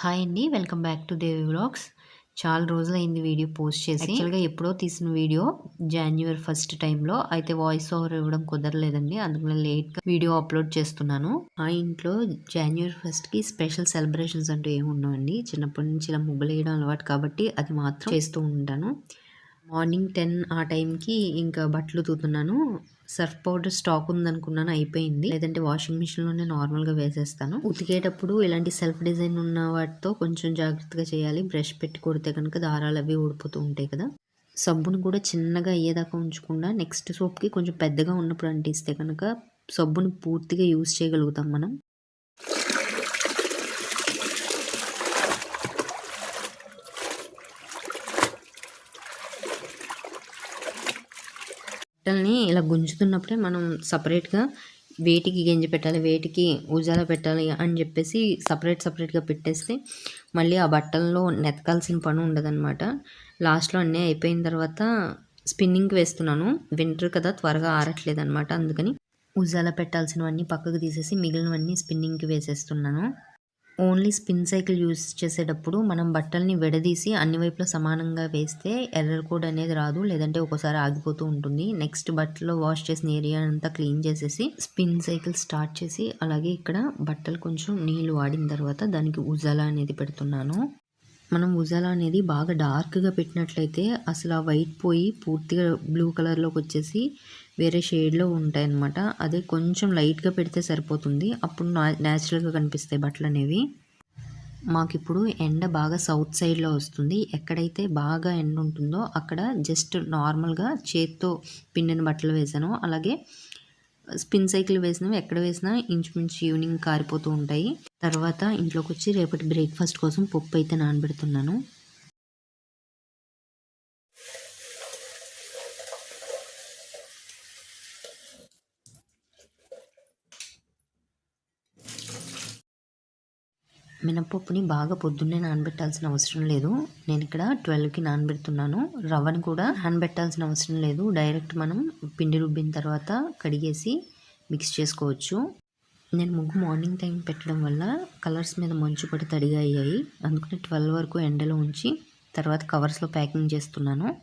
Hi అండి welcome back to Devi blogs చాలా రోజులైంది వీడియో పోస్ట్ చేసి. యాక్చువల్గా ఎప్పుడో తీసిన వీడియో జాన్యువరి ఫస్ట్ టైంలో. అయితే వాయిస్ ఓవర్ ఇవ్వడం కుదరలేదండి అందుకని లేట్గా వీడియో అప్లోడ్ చేస్తున్నాను. ఆ ఇంట్లో జాన్యువరి ఫస్ట్కి స్పెషల్ సెలబ్రేషన్స్ అంటూ ఏమి ఉండవండి. చిన్నప్పటి నుంచి ఇలా ముగ్గులు వేయడం అలవాటు కాబట్టి అది మాత్రం చేస్తూ ఉంటాను. మార్నింగ్ టెన్ ఆ టైంకి ఇంకా బట్టలు తూతున్నాను సర్ఫ్ పౌడర్ స్టాక్ ఉందనుకున్నాను అయిపోయింది. లేదంటే వాషింగ్ మిషన్లోనే నార్మల్గా వేసేస్తాను. ఉతికేటప్పుడు ఇలాంటి సెల్ఫ్ డిజైన్ ఉన్న వాటితో కొంచెం జాగ్రత్తగా చేయాలి. బ్రష్ పెట్టి కొడితే కనుక దారాలు అవి ఊడిపోతూ ఉంటాయి కదా. సబ్బును కూడా చిన్నగా అయ్యేదాకా ఉంచకుండా నెక్స్ట్ సోప్కి కొంచెం పెద్దగా ఉన్నప్పుడు అంటిస్తే కనుక సబ్బుని పూర్తిగా యూజ్ చేయగలుగుతాం మనం. పిట్టల్ని ఇలా గుంజుతున్నప్పుడే మనం సపరేట్గా వేటికి గింజ పెట్టాలి వేటికి ఉజాల పెట్టాలి అని చెప్పేసి సపరేట్ సపరేట్గా పెట్టేస్తే మళ్ళీ ఆ బట్టల్లో నెతకాల్సిన పని ఉండదన్నమాట. లాస్ట్లో అన్నీ అయిపోయిన తర్వాత స్పిన్నింగ్కి వేస్తున్నాను. వింటర్ కదా త్వరగా ఆరట్లేదు అనమాట అందుకని ఉజాల పెట్టాల్సినవన్నీ పక్కకు తీసేసి మిగిలినవన్నీ స్పిన్నింగ్కి వేసేస్తున్నాను. ఓన్లీ స్పిన్ సైకిల్ యూస్ చేసేటప్పుడు మనం బట్టల్ని విడదీసి అన్ని వైపులా సమానంగా వేస్తే ఎర్రర్ కోడ్ అనేది రాదు లేదంటే ఒకసారి ఆగిపోతూ ఉంటుంది. నెక్స్ట్ బట్టలో వాష్ చేసిన ఏరియా అంతా క్లీన్ చేసేసి స్పిన్ సైకిల్ స్టార్ట్ చేసి అలాగే ఇక్కడ బట్టలు కొంచెం నీళ్ళు వాడిన తర్వాత దానికి ఉజాలా అనేది పెడుతున్నాను. మనం ఉజాలా అనేది బాగా డార్క్గా పెట్టినట్లయితే అసలు ఆ వైట్ పోయి పూర్తిగా బ్లూ కలర్లోకి వచ్చేసి వేరే షేడ్లో ఉంటాయి అన్నమాట అదే కొంచెం లైట్గా పెడితే సరిపోతుంది. అప్పుడు న్యాచురల్గా కనిపిస్తాయి బట్టలు అనేవి మాకు ఇప్పుడు ఎండ బాగా సౌత్ సైడ్లో వస్తుంది. ఎక్కడైతే బాగా ఎండ ఉంటుందో అక్కడ జస్ట్ నార్మల్గా చేత్తో పిండిన బట్టలు వేసాను అలాగే స్పిన్ సైకిల్ వేసినవి ఎక్కడ వేసినా ఇంచుమించు ఈవినింగ్ కారిపోతూ ఉంటాయి. తర్వాత ఇంట్లోకి వచ్చి రేపటి బ్రేక్ఫాస్ట్ కోసం పప్పు అయితే నానబెడుతున్నాను. మినపప్పుని బాగా పొద్దున్నే నానబెట్టాల్సిన అవసరం లేదు. నేను ఇక్కడ ట్వెల్వ్కి నానబెడుతున్నాను. రవ్వని కూడా నానబెట్టాల్సిన అవసరం లేదు. డైరెక్ట్ మనం పిండి రుబ్బిన తర్వాత కడిగేసి మిక్స్ చేసుకోవచ్చు. నేను ముగ్గు మార్నింగ్ టైం పెట్టడం వల్ల కలర్స్ మీద మంచు పడి తడిగా అయ్యాయి. అందుకని ట్వెల్వ్ వరకు ఎండలో ఉంచి తర్వాత కవర్స్లో ప్యాకింగ్ చేస్తున్నాను.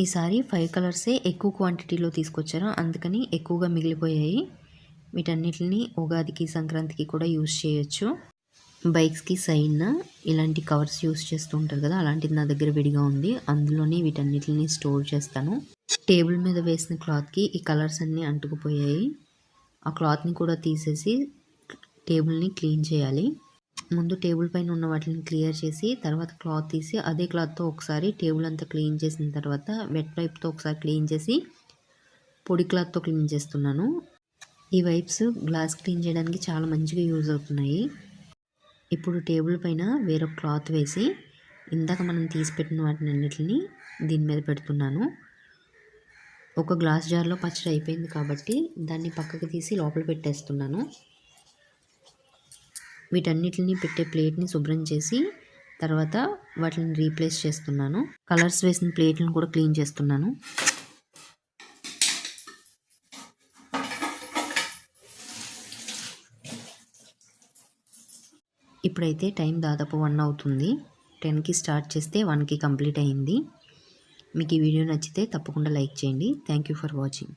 ఈసారి ఫైవ్ కలర్సే ఎక్కువ క్వాంటిటీలో తీసుకొచ్చారు. అందుకని ఎక్కువగా మిగిలిపోయాయి. వీటన్నిటిని ఉగాదికి సంక్రాంతికి కూడా యూజ్ చేయొచ్చు. బైక్స్కి సైన్ ఇలాంటి కవర్స్ యూస్ చేస్తూ ఉంటారు కదా అలాంటిది నా దగ్గర విడిగా ఉంది. అందులోనే వీటన్నిటిని స్టోర్ చేస్తాను. టేబుల్ మీద వేసిన క్లాత్కి ఈ కలర్స్ అన్నీ అంటుకుపోయాయి. ఆ క్లాత్ని కూడా తీసేసి టేబుల్ని క్లీన్ చేయాలి. ముందు టేబుల్ పైన ఉన్న వాటిని క్లియర్ చేసి తర్వాత క్లాత్ తీసి అదే క్లాత్తో ఒకసారి టేబుల్ అంతా క్లీన్ చేసిన తర్వాత వెట్ వైప్తో ఒకసారి క్లీన్ చేసి పొడి క్లాత్తో క్లీన్ చేస్తున్నాను. ఈ వైప్స్ గ్లాస్ క్లీన్ చేయడానికి చాలా మంచిగా యూజ్ అవుతున్నాయి. ఇప్పుడు టేబుల్ పైన వేరొక క్లాత్ వేసి ఇందాక మనం తీసి పెట్టిన వాటిని అన్నిటిని దీని మీద పెడుతున్నాను. ఒక గ్లాస్ జార్లో పచ్చడి అయిపోయింది కాబట్టి దాన్ని పక్కకు తీసి లోపల పెట్టేస్తున్నాను. వీటన్నిటిని పెట్టే ప్లేట్ని శుభ్రం చేసి తర్వాత వాటిని రీప్లేస్ చేస్తున్నాను. కలర్స్ వేసిన ప్లేట్లను కూడా క్లీన్ చేస్తున్నాను. ఇప్పుడైతే టైం దాదాపు వన్ అవుతుంది. టెన్కి స్టార్ట్ చేస్తే వన్కి కంప్లీట్ అయింది. మీకు ఈ వీడియో నచ్చితే తప్పకుండా లైక్ చేయండి. Thank you for watching.